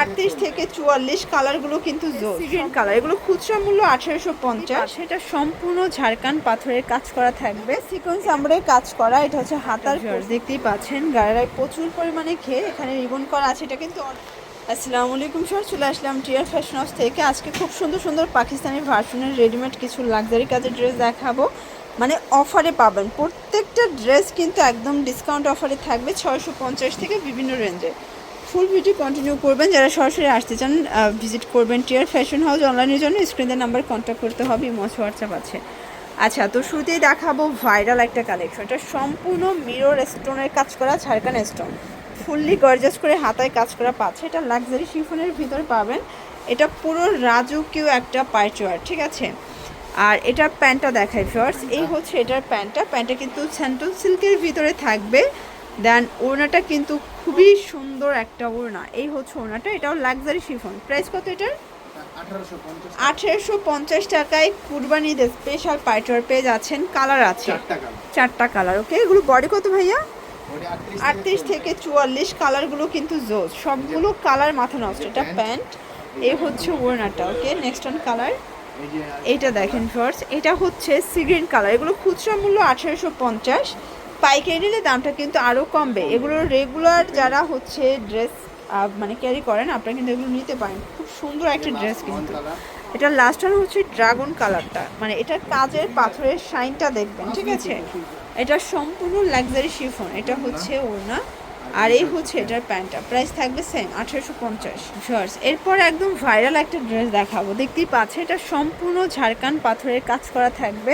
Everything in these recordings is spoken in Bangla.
আটত্রিশ থেকে চুয়াল্লিশ কালারগুলো কিন্তু গ্রিন কালার এগুলো খুচরা মূল্য আঠারোশো পঞ্চাশ। এটা সম্পূর্ণ ঝাড়খান পাথরের কাজ করা থাকবে। সিকোয়েন্স আমরাই কাজ করা এটা হচ্ছে হাতার দেখতেই পাচ্ছেন গাড়ায় প্রচুর পরিমাণে খেয়ে এখানে রিবন করা আছে এটা কিন্তু আসসালামু আলাইকুম স্যার চলে আসলাম টিয়ার ফ্যাশন হাউস থেকে। আজকে খুব সুন্দর সুন্দর পাকিস্তানি ভার্সনের রেডিমেড কিছু লাক্সারি কাজের ড্রেস দেখাবো। মানে অফারে পাবেন। প্রত্যেকটা ড্রেস কিন্তু একদম ডিসকাউন্ট অফারে থাকবে ছয়শো পঞ্চাশ থেকে বিভিন্ন রেঞ্জে ফুল ভিডিও কন্টিনিউ করবেন। যারা সরাসরি আসতে চান ভিজিট করবেন টিয়ার ফ্যাশন হাউস অনলাইনের জন্য। স্ক্রিনের নাম্বার কন্ট্যাক্ট করতে হবে ইমোজ হোয়াটসঅ্যাপ আছে। আচ্ছা তো শুরুতেই দেখাবো ভাইরাল একটা কালেকশন এটা সম্পূর্ণ মিরর স্টোনের কাজ করা ঝাড়খান স্টোন ফুললি গর্জাস করে হাতায় কাজ করা পাচ্ছে। এটা লাক্সারি শিফনের ভিতরে পাবেন। এটা পুরো রাজকীয় একটা পাইচোয়ার ঠিক আছে? আর এটার প্যান্টটা দেখায় ফার্স এই হচ্ছে এটার প্যান্টটা। প্যান্টটা কিন্তু স্যান্টন সিল্কের ভিতরে থাকবে। দেন ওড়নাটা কিন্তু খুবই সুন্দর একটা ওড়না। এই হচ্ছে ওড়নাটা এটাও লাক্সারি শিফন প্রাইস কত এটার? আঠেরোশো পঞ্চাশ টাকায় কুরবানিদের স্পেশাল পাইটওয়ার পেয়ে যাচ্ছেন। কালার আছে। চারটা কালার ওকে এগুলো বডি কত ভাইয়া? আটত্রিশ থেকে চুয়াল্লিশ কালারগুলো কিন্তু জোস। সবগুলো কালার মাথা নষ্ট। এটা প্যান্ট এই হচ্ছে ওড়নাটা ওকে নেক্সট অন কালার এইটা দেখেন ফার্স্ট এটা হচ্ছে সিগ্রিন কালার এগুলো খুচরা মূল্য আঠেরোশো পঞ্চাশ। পাইকারি নিলে দামটা কিন্তু আরও কমবে। এগুলো রেগুলার যারা হচ্ছে ড্রেস মানে ক্যারি করেন, আপনারা কিন্তু এগুলো নিতে পারেন। খুব সুন্দর একটা ড্রেস কিন্তু। এটা লাস্ট ওয়ান হচ্ছে ড্রাগন কালারটা মানে এটা কাজের পাথরের শাইনটা দেখবেন, ঠিক আছে? এটা সম্পূর্ণ লাক্সারি শিফন এটা হচ্ছে ওড়না। আর এই হচ্ছে এটার প্যান্টটা। প্রাইস থাকবে সেম আঠেরোশো পঞ্চাশ। শর্টস এরপর একদম ভাইরাল একটা ড্রেস দেখাবো। দেখতেই পাচ্ছে এটা সম্পূর্ণ ঝাড়খান পাথরের কাজ করা থাকবে।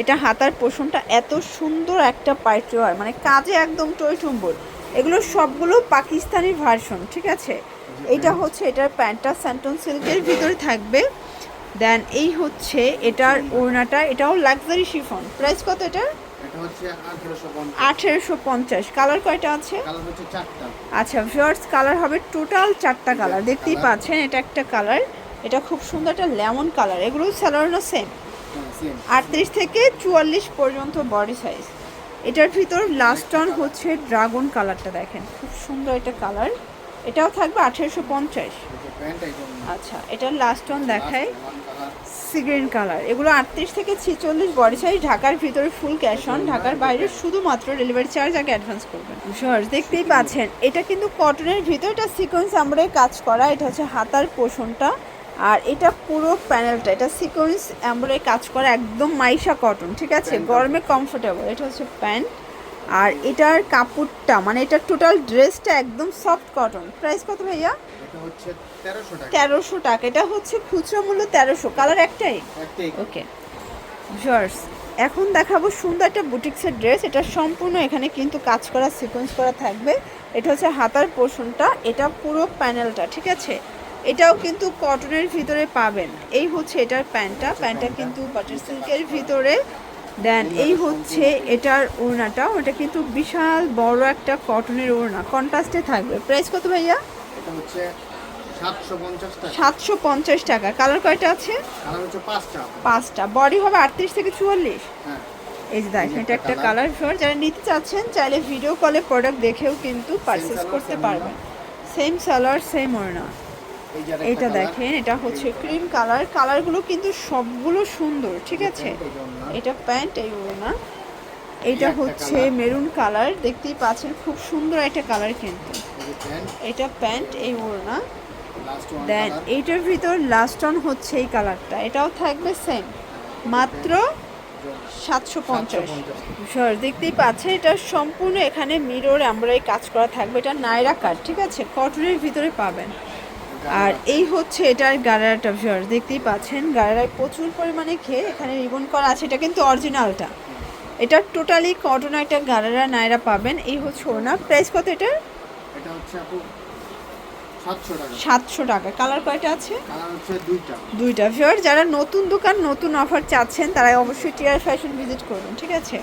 এটা হাতার পোষণটা এত সুন্দর একটা পাইচোয়ার মানে কাজে একদম টইটুম্বর এগুলো সবগুলো পাকিস্তানি ভার্সন ঠিক আছে? এটা হচ্ছে এটার প্যান্টটা স্যান্টন সিল্কের ভিতরে থাকবে। দেন এই হচ্ছে এটার ওড়নাটা এটাও লাক্সারি শিফন প্রাইস কত এটার? এটা আঠেরোশো পঞ্চাশ। কালার কয়টা আছে? আচ্ছা ভিউয়ার্স কালার হবে টোটাল চারটা কালার দেখতেই পাচ্ছেন এটা একটা কালার এটা খুব সুন্দর একটা লেমন কালার এগুলো হ্যাঁ সেম আটত্রিশ থেকে চুয়াল্লিশ পর্যন্ত বডি সাইজ এটার ভিতর লাস্ট অন হচ্ছে ড্রাগন কালারটা দেখেন। খুব সুন্দর একটা কালার এটাও থাকবে আঠেরোশো পঞ্চাশ। আচ্ছা এটার লাস্ট অন দেখায়। সিগ্রিন কালার এগুলো আটত্রিশ থেকে ছেচল্লিশ বডি সাইজ ঢাকার ভিতরে ফুল ক্যাশ অন ঢাকার বাইরে শুধুমাত্র ডেলিভারি চার্জ আগে অ্যাডভান্স করবেন। শর্ট দেখতেই পাচ্ছেন, এটা কিন্তু কটনের ভিতর এটা সিকোয়েন্স আমরা কাজ করা। এটা হচ্ছে হাতার পোষণটা। আর এটা পুরো প্যানেলটা এটা সিকোয়েন্স আমরা কাজ করা একদম মাইশা কটন ঠিক আছে? গরমে কমফোর্টেবল এটা হচ্ছে প্যান্ট। আর এটার কাপড়টা মানে এটার টোটাল ড্রেসটা একদম সফট কটন প্রাইস কত ভাইয়া? তেরোশো টাকা। এটা হচ্ছে খুচরা মূল্য তেরোশো। কালার একটাই? একটাই। ওকে জর্স এখন দেখাবো সুন্দর একটা বুটিক্সের ড্রেস এটা সম্পূর্ণ এখানে কিন্তু কাজ করা সিকোয়েন্স করা থাকবে। এটা হচ্ছে হাতার পোর্শনটা এটা পুরো প্যানেলটা ঠিক আছে? এটাও কিন্তু কটনের ভিতরে পাবেন। এই হচ্ছে এটার প্যান্টটা। প্যান্টটা কিন্তু বাটার সিল্কের ভিতরে। দেন এই হচ্ছে এটার ওড়নাটা। ওটা কিন্তু বিশাল বড় একটা কটনের ওড়না। কন্ট্রাস্টে থাকবে। প্রাইস কত ভাইয়া? এটা হচ্ছে সাতশো পঞ্চাশ টাকা। কালার কয়টা আছে? পাঁচটা। বডি হবে আটত্রিশ থেকে চুয়াল্লিশ? হ্যাঁ। এই যে দেখেন এটা একটা কালার ফ্লোর যারা নিতে চাচ্ছেন চাইলে ভিডিও কলে প্রোডাক্ট দেখেও কিন্তু পারচেস করতে পারবেন। সেম সালোয়ার সেম ওড়না। এটা দেখেন এটা হচ্ছে ক্রিম কালার কালারগুলো কিন্তু সবগুলো সুন্দর ঠিক আছে। এটা প্যান্ট এই ওড়না এটা হচ্ছে মেরুন কালার দেখতেই পাচ্ছেন খুব সুন্দর একটা কালার কিন্তু। এটা প্যান্ট এই ওড়না। দেন এইটার ভিতর লাস্ট অন হচ্ছে এই কালারটা এটাও থাকবে সেম মাত্র সাতশো পঞ্চাশ। সর দেখতেই পাচ্ছেন এটা সম্পূর্ণ এখানে মিরর আমরা এই কাজ করা থাকবে। এটা নাইরা কাট ঠিক আছে? কটনের ভিতরে পাবেন। আর এই হচ্ছে এটার গাড়াটা ভিউয়ার দেখতেই পাচ্ছেন গাড়ায় প্রচুর পরিমাণে খেয়ে এখানে রিবন করা আছে। এটা কিন্তু অরিজিনালটা এটা টোটালি কটন একটা গাড়ারা নাইরা পাবেন। এই হচ্ছে ওনা প্রাইস কত এটার? এটা হচ্ছে আপু সাতশো টাকা। কালার কয়টা আছে? দুইটা। ভিউয়ার যারা নতুন দোকান নতুন অফার চাচ্ছেন তারা অবশ্যই টিয়ার ফ্যাশন ভিজিট করবেন ঠিক আছে?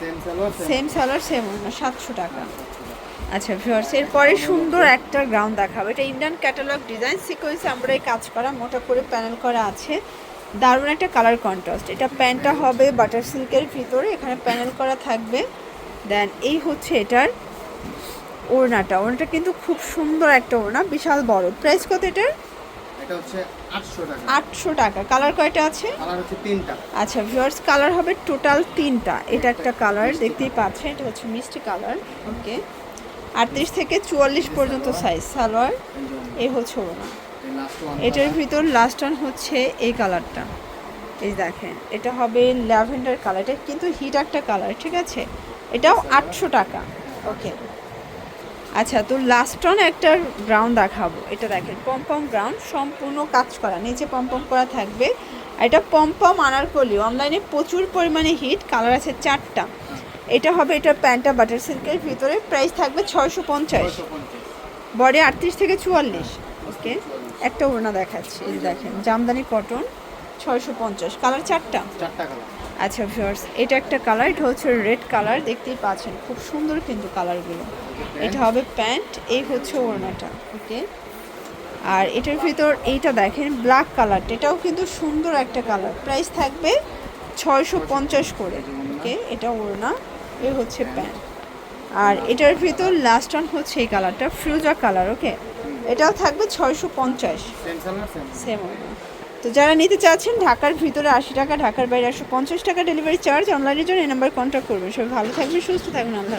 Same salwar same salwar same ওনা সাতশো টাকা। আচ্ছা ভিউয়ার্স এরপরে সুন্দর একটা গ্রাউন্ড দেখাবো। এটা ইন্ডিয়ান ক্যাটালগ ডিজাইন সিকোয়েন্সে আমরা এই কাজ করা মোটা করে প্যানেল করা আছে। দারুণ একটা কালার কন্ট্রাস্ট এটা প্যান্টটা হবে বাটার সিল্কের ভিতরে এখানে প্যানেল করা থাকবে। দেন এই হচ্ছে এটার ওড়নাটা। ওড়নাটা কিন্তু খুব সুন্দর একটা ওড়না বিশাল বড়। প্রাইস কত এটার? এটা হচ্ছে আটশো টাকা। কালার কয়টা আছে? তিনটা। আচ্ছা ভিউয়ার্স কালার হবে টোটাল তিনটা। এটা একটা কালার দেখতেই পাচ্ছেন এটা হচ্ছে মিষ্টি কালার ওকে আটত্রিশ থেকে চুয়াল্লিশ পর্যন্ত সাইজ সালোয়ার এ হচ্ছে ওড়না। এটার ভিতর লাস্ট ওয়ান হচ্ছে এই কালারটা এই দেখেন, এটা হবে ল্যাভেন্ডার কালার এটা কিন্তু হিট একটা কালার ঠিক আছে? এটাও আটশো টাকা। ওকে আচ্ছা তো লাস্ট অন একটা গ্রাউন্ড দেখাবো। এটা দেখেন পম্পম গ্রাউন্ড সম্পূর্ণ কাজ করা, নিচে পম্পম করা থাকবে। এটা পম্পম আনার আনারকলি অনলাইনে প্রচুর পরিমাণে হিট কালার আছে চারটা। এটা হবে এটা প্যান্টটা বাটার সিল্কের ভিতরে। প্রাইস থাকবে ছয়শো পঞ্চাশ। বডি আটত্রিশ থেকে চুয়াল্লিশ। ওকে একটা ওড়না দেখাচ্ছি এই দেখেন জামদানি কটন ছয়শো পঞ্চাশ। কালার চারটা? চারটা কালার আচ্ছা ভিউয়ার্স এটা একটা কালার এটা হচ্ছে রেড কালার দেখতেই পাচ্ছেন। খুব সুন্দর কিন্তু কালারগুলো এটা হবে প্যান্ট এই হচ্ছে ওড়নাটা। ওকে আর এটার ভিতর এইটা দেখেন ব্ল্যাক কালারটা এটাও কিন্তু সুন্দর একটা কালার প্রাইস থাকবে ছয়শো পঞ্চাশ করে। ওকে এটা ওড়না। এই হচ্ছে প্যান্ট আর এটার ভিতর লাস্ট অন হচ্ছে এই কালারটা ফ্রুজা কালার ওকে এটাও থাকবে ছয়শো পঞ্চাশ। সেম তো যারা নিতে চাচ্ছেন, ঢাকার ভিতরে আশি টাকা, ঢাকার বাইরে একশো পঞ্চাশ টাকা ডেলিভারি চার্জ অনলাইনের জন্য এই নাম্বার কন্ট্যাক্ট করবেন। সবাই ভালো থাকবে সুস্থ থাকবেন, আল্লাহ